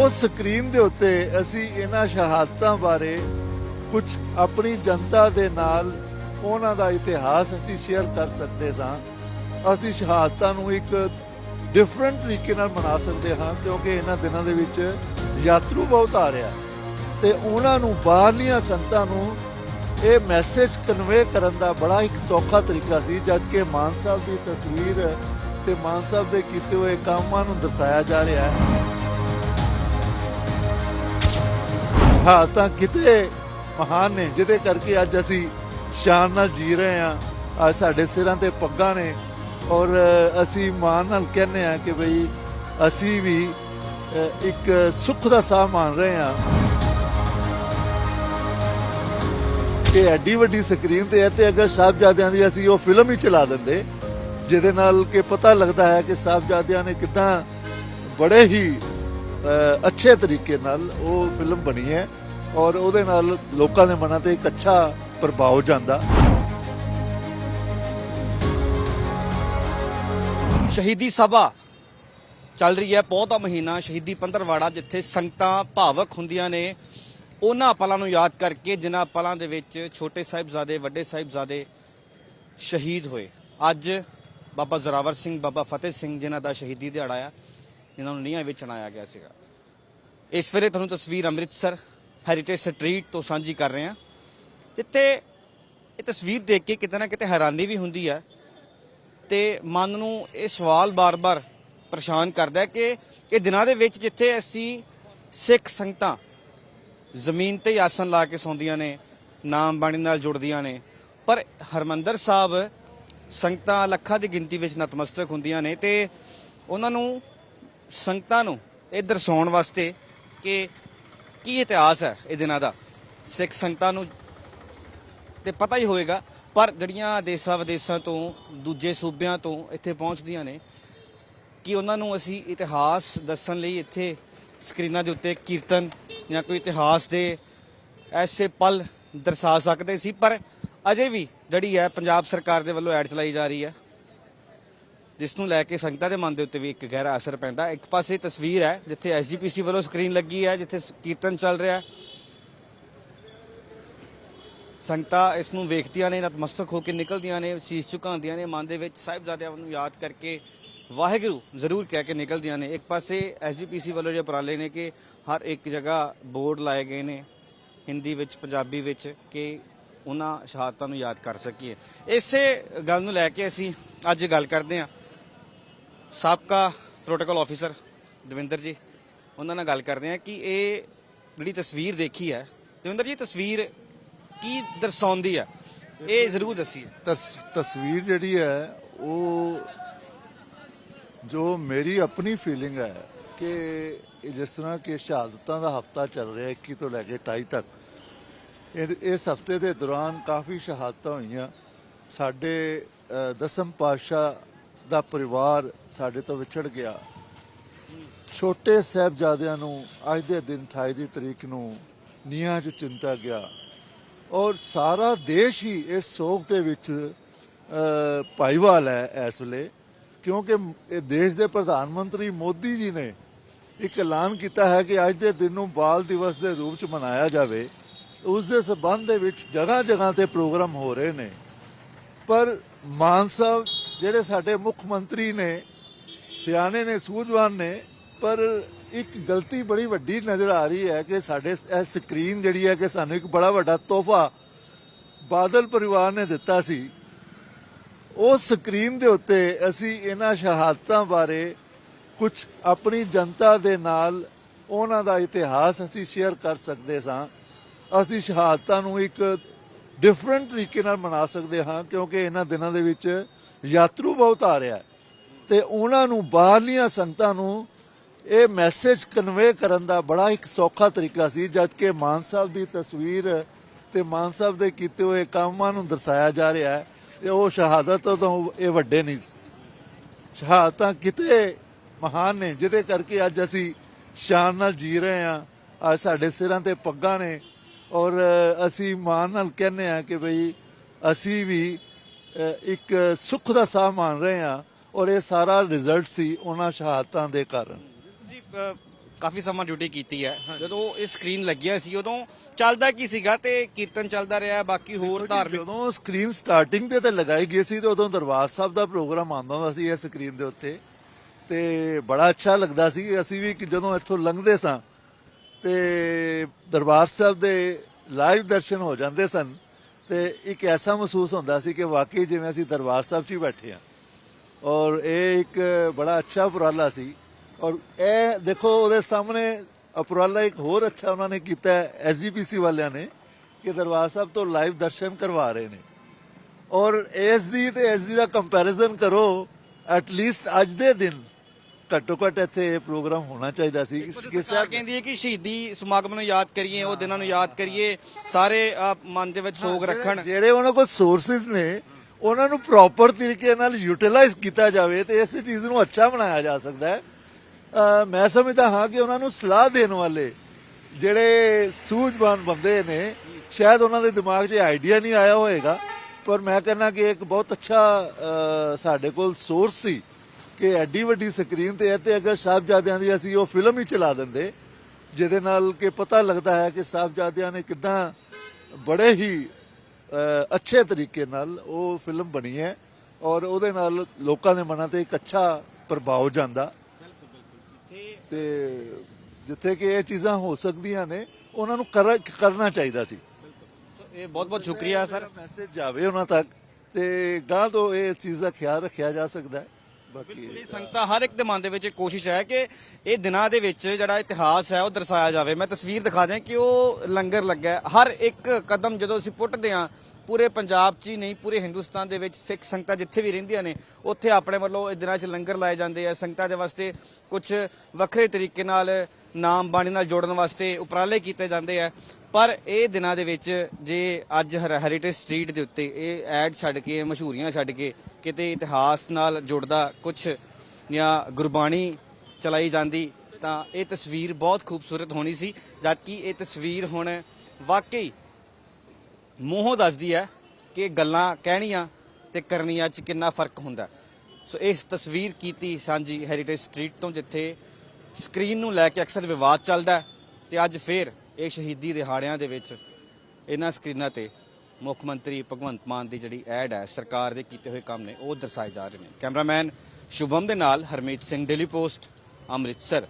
ਉਸ ਸਕਰੀਨ ਦੇ ਉੱਤੇ ਅਸੀਂ ਇਹਨਾਂ ਸ਼ਹਾਦਤਾਂ ਬਾਰੇ ਕੁਝ ਆਪਣੀ ਜਨਤਾ ਦੇ ਨਾਲ ਉਹਨਾਂ ਦਾ ਇਤਿਹਾਸ ਅਸੀਂ ਸ਼ੇਅਰ ਕਰ ਸਕਦੇ ਸਾਂ। ਅਸੀਂ ਸ਼ਹਾਦਤਾਂ ਨੂੰ ਇੱਕ ਡਿਫਰੈਂਟ ਤਰੀਕੇ ਨਾਲ ਮਨਾ ਸਕਦੇ ਹਾਂ ਕਿਉਂਕਿ ਇਹਨਾਂ ਦਿਨਾਂ ਦੇ ਵਿੱਚ ਯਾਤਰੂ ਬਹੁਤ ਆ ਰਿਹਾ। ਤੇ ਉਹਨਾਂ ਨੂੰ, ਬਾਹਰਲੀਆਂ ਸੰਗਤਾਂ ਨੂੰ ਇਹ ਮੈਸੇਜ ਕਨਵੇ ਕਰਨ ਦਾ ਬੜਾ ਇੱਕ ਸੌਖਾ ਤਰੀਕਾ ਸੀ, ਜਦ ਕਿ ਮਾਨ ਸਾਹਿਬ ਦੀ ਤਸਵੀਰ ਤੇ ਮਾਨ ਸਾਹਿਬ ਦੇ ਕੀਤੇ ਹੋਏ ਕੰਮਾਂ ਨੂੰ ਦਰਸਾਇਆ ਜਾ ਰਿਹਾ ਹੈ। ਹਾਂ ਤਾਂ ਕਿਤੇ ਮਹਾਨ ਨੇ, ਜਿਹਦੇ ਕਰਕੇ ਅੱਜ ਅਸੀਂ ਸ਼ਾਨ ਨਾਲ ਜੀ ਰਹੇ ਹਾਂ। ਅੱਜ ਸਾਡੇ ਸਿਰਾਂ ਤੇ ਪੱਗਾਂ ਨੇ ਔਰ ਅਸੀਂ ਮਾਣ ਨਾਲ ਕਹਿੰਦੇ ਹਾਂ ਕਿ ਬਈ ਅਸੀਂ ਵੀ ਇੱਕ ਸੁੱਖ ਦਾ ਸਾਹ ਮਾਣ ਰਹੇ ਹਾਂ। ਕਿ ਐਡੀ ਵੱਡੀ ਸਕਰੀਨ ਤੇ ਹੈ ਤੇ ਅਗਰ ਸਾਹਿਬਜ਼ਾਦਿਆਂ ਦੀ ਅਸੀਂ ਉਹ ਫਿਲਮ ਹੀ ਚਲਾ ਦਿੰਦੇ, ਜਿਹਦੇ ਨਾਲ ਕਿ ਪਤਾ ਲੱਗਦਾ ਹੈ ਕਿ ਸਾਹਿਬਜ਼ਾਦਿਆਂ ਨੇ ਕਿਦਾਂ ਬੜੇ ਹੀ ਅੱਛੇ ਤਰੀਕੇ ਨਾਲ ਉਹ ਫਿਲਮ ਬਣੀ ਹੈ ਔਰ ਉਹਦੇ ਨਾਲ ਲੋਕਾਂ ਦੇ ਮਨਾਂ ਤੇ ਇੱਕ ਅੱਛਾ ਪ੍ਰਭਾਵ ਜਾਂਦਾ। ਸ਼ਹੀਦੀ ਸਭਾ ਚੱਲ ਰਹੀ ਹੈ ਪੌਹ ਦਾ ਮਹੀਨਾ, ਸ਼ਹੀਦੀ ਪੰਦਰਵਾੜਾ, ਜਿੱਥੇ ਸੰਗਤਾਂ ਭਾਵਕ ਹੁੰਦੀਆਂ ਨੇ। ਉਹਨਾਂ ਪਲਾਂ ਨੂੰ ਯਾਦ ਕਰਕੇ, ਜਿਨ੍ਹਾਂ ਪਲਾਂ ਦੇ ਵਿੱਚ ਛੋਟੇ ਸਾਹਿਬਜ਼ਾਦੇ, ਵੱਡੇ ਸਾਹਿਬਜ਼ਾਦੇ ਸ਼ਹੀਦ ਹੋਏ। ਅੱਜ ਬਾਬਾ ਜ਼ੋਰਾਵਰ ਸਿੰਘ, ਬਾਬਾ ਫਤਿਹ ਸਿੰਘ, ਜਿਨ੍ਹਾਂ ਦਾ ਸ਼ਹੀਦੀ ਦਿਹਾੜਾ ਆ ਇਹਨਾਂ ਨੂੰ ਨੀਹਾਂ ਵਿੱਚ ਚਣਾਇਆ ਗਿਆ ਸੀਗਾ। ਇਸ ਵੇਲੇ ਤੁਹਾਨੂੰ ਤਸਵੀਰ ਅੰਮ੍ਰਿਤਸਰ ਹੈਰੀਟੇਜ ਸਟਰੀਟ ਤੋਂ ਸਾਂਝੀ ਕਰ ਰਹੇ ਹਾਂ। ਜਿੱਥੇ ਇਹ ਤਸਵੀਰ ਦੇਖ ਕੇ ਕਿਤੇ ਨਾ ਕਿਤੇ ਹੈਰਾਨੀ ਵੀ ਹੁੰਦੀ ਹੈ ਤੇ ਮਨ ਨੂੰ ਇਹ ਸਵਾਲ ਬਾਰ-ਬਾਰ ਪਰੇਸ਼ਾਨ ਕਰਦਾ ਹੈ ਕਿ ਇਹ ਦਿਨਾਂ ਦੇ ਵਿੱਚ ਜਿੱਥੇ ਅਸੀਂ ਸਿੱਖ ਸੰਗਤਾਂ ਜ਼ਮੀਨ ਤੇ ਆਸਨ ਲਾ ਕੇ ਸੌਂਦੀਆਂ ਨੇ, ਨਾਮ ਬਾਣੀ ਨਾਲ ਜੁੜਦੀਆਂ ਨੇ, ਪਰ ਹਰਮੰਦਰ ਸਾਹਿਬ ਸੰਗਤਾਂ ਲੱਖਾਂ ਦੀ ਗਿਣਤੀ ਵਿੱਚ ਨਤਮਸਤਕ ਹੁੰਦੀਆਂ ਨੇ ਤੇ ਉਹਨਾਂ ਨੂੰ ਸੰਗਤਾਂ ਨੂੰ ਇਹ ਦਰਸਾਉਣ ਵਾਸਤੇ ਕਿ ਕੀ ਇਤਿਹਾਸ ਹੈ ਇਹ ਦਿਨਾਂ ਦਾ। ਸਿੱਖ ਸੰਗਤਾਂ ਨੂੰ ਤੇ ਪਤਾ ਹੀ ਹੋਏਗਾ ਪਰ ਜਿਹੜੀਆਂ ਦੇਸਾਂ ਵਿਦੇਸਾਂ ਤੋਂ, ਦੂਜੇ ਸੂਬਿਆਂ ਤੋਂ ਇੱਥੇ ਪਹੁੰਚਦੀਆਂ ਨੇ, ਕਿ ਉਹਨਾਂ ਨੂੰ ਅਸੀਂ ਇਤਿਹਾਸ ਦੱਸਣ ਲਈ ਇੱਥੇ ਸਕਰੀਨਾਂ ਦੇ ਉੱਤੇ ਕੀਰਤਨ ਜਾਂ ਕੋਈ ਇਤਿਹਾਸ ਦੇ ਐਸੇ ਪਲ ਦਰਸਾ ਸਕਦੇ ਸੀ? ਪਰ ਅਜੇ ਵੀ ਜਿਹੜੀ ਹੈ, ਪੰਜਾਬ ਸਰਕਾਰ ਦੇ ਵੱਲੋਂ ਐਡ ਚਲਾਈ ਜਾ ਰਹੀ ਹੈ। ਜਿਸ ਨੂੰ ਲੈ ਕੇ ਸੰਗਤਾਂ ਦੇ ਮਨ ਦੇ ਉੱਤੇ ਵੀ ਇੱਕ ਗਹਿਰਾ ਅਸਰ ਪੈਂਦਾ। ਇੱਕ ਪਾਸੇ ਤਸਵੀਰ ਹੈ, ਜਿੱਥੇ ਐਸਜੀਪੀਸੀ ਵੱਲੋਂ ਸਕਰੀਨ ਲੱਗੀ ਹੈ, ਜਿੱਥੇ ਕੀਰਤਨ ਚੱਲ ਰਿਹਾ ਹੈ। ਸੰਗਤਾਂ ਇਸ ਨੂੰ ਵੇਖਦੀਆਂ ਨੇ, ਨਤਮਸਤਕ ਹੋ ਕੇ ਨਿਕਲਦੀਆਂ ਨੇ, ਸੀਸ ਝੁਕਾਉਂਦੀਆਂ ਨੇ, ਮਨ ਦੇ ਵਿੱਚ ਸਾਹਿਬਜ਼ਾਦਿਆਂ ਨੂੰ ਯਾਦ ਕਰਕੇ ਵਾਹਿਗੁਰੂ ਜ਼ਰੂਰ ਕਹਿ ਕੇ ਨਿਕਲਦੀਆਂ ਨੇ। ਇੱਕ ਪਾਸੇ ਐਸਜੀਪੀਸੀ ਵੱਲੋਂ ਜੋ ਉਪਰਾਲੇ ਨੇ ਕਿ ਹਰ ਇੱਕ ਜਗ੍ਹਾ ਬੋਰਡ ਲਾਏ ਗਏ ਨੇ, ਹਿੰਦੀ ਵਿੱਚ, ਪੰਜਾਬੀ ਵਿੱਚ, ਕਿ ਉਹਨਾਂ ਸ਼ਹਾਦਤਾਂ ਨੂੰ ਯਾਦ ਕਰ ਸਕੀਏ। ਇਸੇ ਗੱਲ ਨੂੰ ਲੈ ਕੇ ਅਸੀਂ ਅੱਜ ਗੱਲ ਕਰਦੇ ਹਾਂ। ਸਾਬਕਾ ਪ੍ਰੋਟੋਕਾਲ ਆਫੀਸਰ ਦਵਿੰਦਰ ਜੀ, ਉਹਨਾਂ ਨਾਲ ਗੱਲ ਕਰਦੇ ਹਾਂ ਕਿ ਇਹ ਜਿਹੜੀ ਤਸਵੀਰ ਦੇਖੀ ਹੈ, ਦਵਿੰਦਰ ਜੀ ਤਸਵੀਰ ਕੀ ਦਰਸਾਉਂਦੀ ਹੈ? ਇਹ ਜ਼ਰੂਰ ਦੱਸੀ ਤਸ- ਤਸਵੀਰ ਜਿਹੜੀ ਹੈ, ਉਹ ਜੋ ਮੇਰੀ ਆਪਣੀ ਫੀਲਿੰਗ ਹੈ ਕਿ ਜਿਸ ਤਰ੍ਹਾਂ ਕਿ ਸ਼ਹਾਦਤਾਂ ਦਾ ਹਫਤਾ ਚੱਲ ਰਿਹਾ 21 ਤੋਂ ਲੈ ਕੇ 28 ਤੱਕ, ਇਹ- ਇਸ ਹਫ਼ਤੇ ਦੇ ਦੌਰਾਨ ਕਾਫੀ ਸ਼ਹਾਦਤਾਂ ਹੋਈਆਂ। ਸਾਡੇ ਦਸਮ ਪਾਤਸ਼ਾਹ ਦਾ ਪਰਿਵਾਰ ਸਾਡੇ ਤੋਂ ਵਿਛੜ ਗਿਆ। ਛੋਟੇ ਸਾਹਿਬਜ਼ਾਦਿਆਂ ਨੂੰ ਅੱਜ ਦੇ ਦਿਨ 28 ਦੀ ਤਰੀਕ ਨੂੰ ਨੀਹਾਂ 'ਚ ਚਿੰਤਾ ਗਿਆ। ਔਰ ਸਾਰਾ ਦੇਸ਼ ਹੀ ਇਸ ਸੋਗ ਦੇ ਵਿੱਚ ਭਾਈਵਾਲ ਹੈ ਇਸ ਵੇਲੇ, ਕਿਉਂਕਿ ਇਹ ਦੇਸ਼ ਦੇ ਪ੍ਰਧਾਨ ਮੰਤਰੀ ਮੋਦੀ ਜੀ ਨੇ ਇੱਕ ਐਲਾਨ ਕੀਤਾ ਹੈ ਕਿ ਅੱਜ ਦੇ ਦਿਨ ਨੂੰ ਬਾਲ ਦਿਵਸ ਦੇ ਰੂਪ 'ਚ ਮਨਾਇਆ ਜਾਵੇ। ਉਸ ਦੇ ਸਬੰਧ ਦੇ ਵਿੱਚ ਜਗ੍ਹਾ ਜਗ੍ਹਾ ਤੇ ਪ੍ਰੋਗਰਾਮ ਹੋ ਰਹੇ ਨੇ। ਪਰ ਮਾਨ ਸਾਹਿਬ ਜਿਹੜੇ ਸਾਡੇ ਮੁੱਖ ਮੰਤਰੀ ਨੇ, ਸਿਆਣੇ ਨੇ, ਸੂਝਵਾਨ ਨੇ, ਪਰ ਇੱਕ ਗਲਤੀ ਬੜੀ ਵੱਡੀ ਨਜ਼ਰ ਆ ਰਹੀ ਹੈ ਕਿ ਸਾਡੇ ਇਹ ਸਕਰੀਨ ਜਿਹੜੀ ਹੈ ਕਿ ਸਾਨੂੰ ਇੱਕ ਬੜਾ ਵੱਡਾ ਤੋਹਫਾ ਬਾਦਲ ਪਰਿਵਾਰ ਨੇ ਦਿੱਤਾ ਸੀ। ਉਸ ਸਕਰੀਨ ਦੇ ਉੱਤੇ ਅਸੀਂ ਇਹਨਾਂ ਸ਼ਹਾਦਤਾਂ ਬਾਰੇ ਕੁਝ ਆਪਣੀ ਜਨਤਾ ਦੇ ਨਾਲ ਉਹਨਾਂ ਦਾ ਇਤਿਹਾਸ ਅਸੀਂ ਸ਼ੇਅਰ ਕਰ ਸਕਦੇ ਸਾਂ। ਅਸੀਂ ਸ਼ਹਾਦਤਾਂ ਨੂੰ ਇੱਕ ਡਿਫਰੈਂਟ ਤਰੀਕੇ ਨਾਲ ਮਨਾ ਸਕਦੇ ਹਾਂ ਕਿਉਂਕਿ ਇਹਨਾਂ ਦਿਨਾਂ ਦੇ ਵਿੱਚ ਯਾਤਰੂ ਬਹੁਤ ਆ ਰਿਹਾ ਹੈ। ਤੇ ਉਹਨਾਂ ਨੂੰ ਬਾਹਰਲੀਆਂ ਸੰਗਤਾਂ ਨੂੰ ਇਹ ਮੈਸੇਜ ਕਨਵੇ ਕਰਨ ਦਾ ਬੜਾ ਇੱਕ ਸੌਖਾ ਤਰੀਕਾ ਸੀ, ਜਦ ਕਿ ਮਾਨ ਸਾਹਿਬ ਦੀ ਤਸਵੀਰ ਤੇ ਮਾਨ ਸਾਹਿਬ ਦੇ ਕੀਤੇ ਹੋਏ ਕੰਮਾਂ ਨੂੰ ਦਰਸਾਇਆ ਜਾ ਰਿਹਾ ਹੈ ਤੇ ਉਹ ਸ਼ਹਾਦਤ ਤੋਂ ਇਹ ਵੱਡੇ ਨਹੀਂ ਸ਼ਹਾਦਤਾਂ ਕਿਤੇ ਮਹਾਨ ਨੇ, ਜਿਹਦੇ ਕਰਕੇ ਅੱਜ ਅਸੀਂ ਸ਼ਾਨ ਨਾਲ ਜੀ ਰਹੇ ਹਾਂ, ਅੱਜ ਸਾਡੇ ਸਿਰਾਂ ਤੇ ਪੱਗਾਂ ਨੇ ਔਰ ਅਸੀਂ ਮਾਣ ਨਾਲ ਕਹਿੰਦੇ ਹਾਂ ਕਿ ਬਈ ਅਸੀਂ ਵੀ ਇੱਕ ਸੁੱਖ ਦਾ ਸਾਹ ਮਾਣ ਰਹੇ ਹਾਂ ਔਰ ਇਹ ਸਾਰਾ ਰਿਜ਼ਲਟ ਸੀ ਉਹਨਾਂ ਸ਼ਹਾਦਤਾਂ ਦੇ ਕਾਰਨ। ਤੁਸੀਂ ਕਾਫੀ ਸਮਾਂ ਡਿਊਟੀ ਕੀਤੀ ਹੈ। ਜਦੋਂ ਇਹ ਸਕਰੀਨ ਲੱਗੀਆਂ ਸੀ ਉਦੋਂ ਚੱਲਦਾ ਕੀ ਸੀਗਾ ਤੇ ਕੀਰਤਨ ਚੱਲਦਾ ਰਿਹਾ ਬਾਕੀ ਹੋਰ ਧਾਰਮਿਕ ਜਦੋਂ ਸਕਰੀਨ ਸਟਾਰਟਿੰਗ ਤੇ ਤੇ ਲਗਾਈ ਗਈ ਸੀ ਤੇ ਉਦੋਂ ਦਰਬਾਰ ਸਾਹਿਬ ਦਾ ਪ੍ਰੋਗਰਾਮ ਆਉਂਦਾ ਹੁੰਦਾ ਸੀ ਇਹ ਸਕਰੀਨ ਦੇ ਉੱਤੇ। ਤੇ ਬੜਾ ਅੱਛਾ ਲੱਗਦਾ ਸੀ। ਅਸੀਂ ਵੀ ਜਦੋਂ ਇੱਥੋਂ ਲੰਘਦੇ ਸਾਂ ਤੇ ਦਰਬਾਰ ਸਾਹਿਬ ਦੇ ਲਾਈਵ ਦਰਸ਼ਨ ਹੋ ਜਾਂਦੇ ਸਨ। ਤੇ ਇੱਕ ਐਸਾ ਮਹਿਸੂਸ ਹੁੰਦਾ ਸੀ ਕਿ ਵਾਕਈ ਜਿਵੇਂ ਅਸੀਂ ਦਰਬਾਰ ਸਾਹਿਬ 'ਚ ਹੀ ਬੈਠੇ ਹਾਂ। ਔਰ ਇਹ ਇੱਕ ਬੜਾ ਅੱਛਾ ਉਪਰਾਲਾ ਸੀ। ਔਰ ਇਹ ਦੇਖੋ, ਉਹਦੇ ਸਾਹਮਣੇ ਉਪਰਾਲਾ ਇੱਕ ਹੋਰ ਅੱਛਾ ਉਹਨਾਂ ਨੇ ਕੀਤਾ ਐਸਜੀਪੀਸੀ ਵਾਲਿਆਂ ਨੇ ਕਿ ਦਰਬਾਰ ਸਾਹਿਬ ਤੋਂ ਲਾਈਵ ਦਰਸ਼ਨ ਕਰਵਾ ਰਹੇ ਨੇ। ਔਰ ਇਸ ਦੀ ਤੇ ਐਸ ਦਾ ਕੰਪੈਰੀਜ਼ਨ ਕਰੋ ਐਟ ਲੀਸਟ ਅੱਜ ਦੇ ਦਿਨ ਘੱਟੋ ਘੱਟ ਇੱਥੇ ਇਹ ਪ੍ਰੋਗਰਾਮ ਹੋਣਾ ਚਾਹੀਦਾ ਸੀ। ਕਿ ਸਰਕਾਰ ਕਹਿੰਦੀ ਹੈ ਕਿ ਸ਼ਹੀਦੀ ਸਮਾਗਮ ਨੂੰ ਯਾਦ ਕਰੀਏ ਉਹ ਦਿਨਾਂ ਨੂੰ ਯਾਦ ਕਰੀਏ ਸਾਰੇ ਮਨ ਦੇ ਵਿੱਚ ਸੋਗ ਰੱਖਣ। ਜਿਹੜੇ ਉਹਨਾਂ ਕੋਲ ਸੋਰਸਸ ਨੇ ਉਹਨਾਂ ਨੂੰ ਪ੍ਰੋਪਰ ਤਰੀਕੇ ਨਾਲ ਯੂਟਿਲਾਈਜ਼ ਕੀਤਾ ਜਾਵੇ ਤੇ ਇਸ ਚੀਜ਼ ਨੂੰ ਅੱਛਾ ਬਣਾਇਆ ਜਾ ਸਕਦਾ ਹੈ। ਮੈਂ ਸਮਝਦਾ ਹਾਂ ਕਿ ਉਹਨਾਂ ਨੂੰ ਸਲਾਹ ਦੇਣ ਵਾਲੇ ਜਿਹੜੇ ਸੂਝਵਾਨ ਬੰਦੇ ਨੇ ਸ਼ਾਇਦ ਉਹਨਾਂ ਦੇ ਦਿਮਾਗ 'ਚ ਆਈਡੀਆ ਨਹੀਂ ਆਇਆ ਹੋਵੇਗਾ ਪਰ ਮੈਂ ਕਹਿੰਦਾ ਕਿ ਇੱਕ ਬਹੁਤ ਅੱਛਾ ਸਾਡੇ ਕੋਲ ਸੋਰਸ ਸੀ। ਕਿ ਐਡੀ ਵੱਡੀ ਸਕਰੀਨ ਤੇ ਇੱਥੇ ਅਗਰ ਸਾਹਿਬਜ਼ਾਦਿਆਂ ਦੀ ਅਸੀਂ ਉਹ ਫਿਲਮ ਹੀ ਚਲਾ ਦਿੰਦੇ ਜਿਹਦੇ ਨਾਲ ਕਿ ਪਤਾ ਲੱਗਦਾ ਹੈ ਕਿ ਸਾਹਿਬਜ਼ਾਦਿਆਂ ਨੇ ਕਿਦਾਂ ਬੜੇ ਹੀ ਅੱਛੇ ਤਰੀਕੇ ਨਾਲ ਉਹ ਫਿਲਮ ਬਣੀ ਹੈ ਔਰ ਉਹਦੇ ਨਾਲ ਲੋਕਾਂ ਦੇ ਮਨਾਂ ਤੇ ਇੱਕ ਅੱਛਾ ਪ੍ਰਭਾਵ ਜਾਂਦਾ। ਤੇ ਜਿੱਥੇ ਕਿ ਇਹ ਚੀਜ਼ਾਂ ਹੋ ਸਕਦੀਆਂ ਨੇ ਉਹਨਾਂ ਨੂੰ ਕਰ- ਕਰਨਾ ਚਾਹੀਦਾ ਸੀ। ਇਹ ਬਹੁਤ ਬਹੁਤ ਸ਼ੁਕਰੀਆ ਸਰ। ਮੈਸੇਜ ਜਾਵੇ ਉਹਨਾਂ ਤੱਕ ਤੇ ਗਾਂ ਤੋਂ ਇਹ ਚੀਜ਼ ਦਾ ਖਿਆਲ ਰੱਖਿਆ ਜਾ ਸਕਦਾ ਹੈ। ਬਾਕੀ ਇਹ ਸੰਗਤਾਂ ਹਰ ਇੱਕ ਦੇ ਮਨ ਦੇ ਵਿੱਚ ਇੱਕ ਕੋਸ਼ਿਸ਼ ਹੈ ਕਿ ਇਹ ਦਿਨਾਂ ਦੇ ਵਿੱਚ ਜਿਹੜਾ ਇਤਿਹਾਸ ਹੈ ਉਹ ਦਰਸਾਇਆ ਜਾਵੇ। ਮੈਂ ਤਸਵੀਰ ਦਿਖਾ ਦਿਆਂ ਕਿ ਉਹ ਲੰਗਰ ਲੱਗਾ ਹੈ। ਹਰ ਇੱਕ ਕਦਮ ਜਦੋਂ ਅਸੀਂ ਪੁੱਟਦੇ ਹਾਂ ਪੂਰੇ ਪੰਜਾਬ 'ਚ ਹੀ ਨਹੀਂ ਪੂਰੇ ਹਿੰਦੁਸਤਾਨ ਦੇ ਵਿੱਚ ਸਿੱਖ ਸੰਗਤਾਂ ਜਿੱਥੇ ਵੀ ਰਹਿੰਦੀਆਂ ਨੇ ਉੱਥੇ ਆਪਣੇ ਵੱਲੋਂ ਇਹ ਦਿਨਾਂ 'ਚ ਲੰਗਰ ਲਾਏ ਜਾਂਦੇ ਆ। ਸੰਗਤਾਂ ਦੇ ਵਾਸਤੇ ਕੁਝ ਵੱਖਰੇ ਤਰੀਕੇ ਨਾਲ ਨਾਮ ਬਾਣੀ ਨਾਲ ਜੋੜਨ ਵਾਸਤੇ ਉਪਰਾਲੇ ਕੀਤੇ ਜਾਂਦੇ ਆ। ਪਰ ਇਹ ਦਿਨਾਂ ਦੇ ਵਿੱਚ ਜੇ ਅੱਜ ਹੈਰੀਟੇਜ ਸਟਰੀਟ ਦੇ ਉੱਤੇ ਇਹ ਐਡ ਛੱਡ ਕੇ ਮਸ਼ਹੂਰੀਆਂ ਛੱਡ ਕੇ ਕਿਤੇ ਇਤਿਹਾਸ ਨਾਲ ਜੁੜਦਾ ਕੁਝ ਜਾਂ ਗੁਰਬਾਣੀ ਚਲਾਈ ਜਾਂਦੀ, ਤਾਂ ਇਹ ਤਸਵੀਰ ਬਹੁਤ ਖੂਬਸੂਰਤ ਹੋਣੀ ਸੀ। ਜਦਕਿ ਇਹ ਤਸਵੀਰ ਹੁਣ ਵਾਕਈ ਮੂੰਹੋਂ ਦੱਸਦੀ ਹੈ ਕਿ ਗੱਲਾਂ ਕਹਿਣੀਆਂ ਤੇ ਕਰਨੀਆਂ 'ਚ ਕਿੰਨਾ ਫ਼ਰਕ ਹੁੰਦਾ। ਸੋ ਇਸ ਤਸਵੀਰ ਕੀਤੀ ਸਾਂਝੀ ਹੈਰੀਟੇਜ ਸਟਰੀਟ ਤੋਂ, ਜਿੱਥੇ ਸਕਰੀਨ ਨੂੰ ਲੈ ਕੇ ਅਕਸਰ ਵਿਵਾਦ ਚੱਲਦਾ ਹੈ ਤੇ ਅੱਜ ਫੇਰ ਇਹ ਸ਼ਹੀਦੀ ਦਿਹਾੜਿਆਂ ਦੇ ਵਿੱਚ ਇਹਨਾਂ ਸਕਰੀਨਾਂ ਤੇ ਮੁੱਖ ਮੰਤਰੀ ਭਗਵੰਤ ਮਾਨ ਦੀ ਜਿਹੜੀ ਐਡ ਹੈ, ਸਰਕਾਰ ਦੇ ਕੀਤੇ ਹੋਏ ਕੰਮ ਨੇ, ਉਹ ਦਰਸਾਏ ਜਾ ਰਹੇ ਨੇ। ਕੈਮਰਾਮੈਨ ਸ਼ੁਭਮ ਦੇ ਨਾਲ ਹਰਮੀਤ ਸਿੰਘ, ਡੇਲੀ ਪੋਸਟ, ਅੰਮ੍ਰਿਤਸਰ।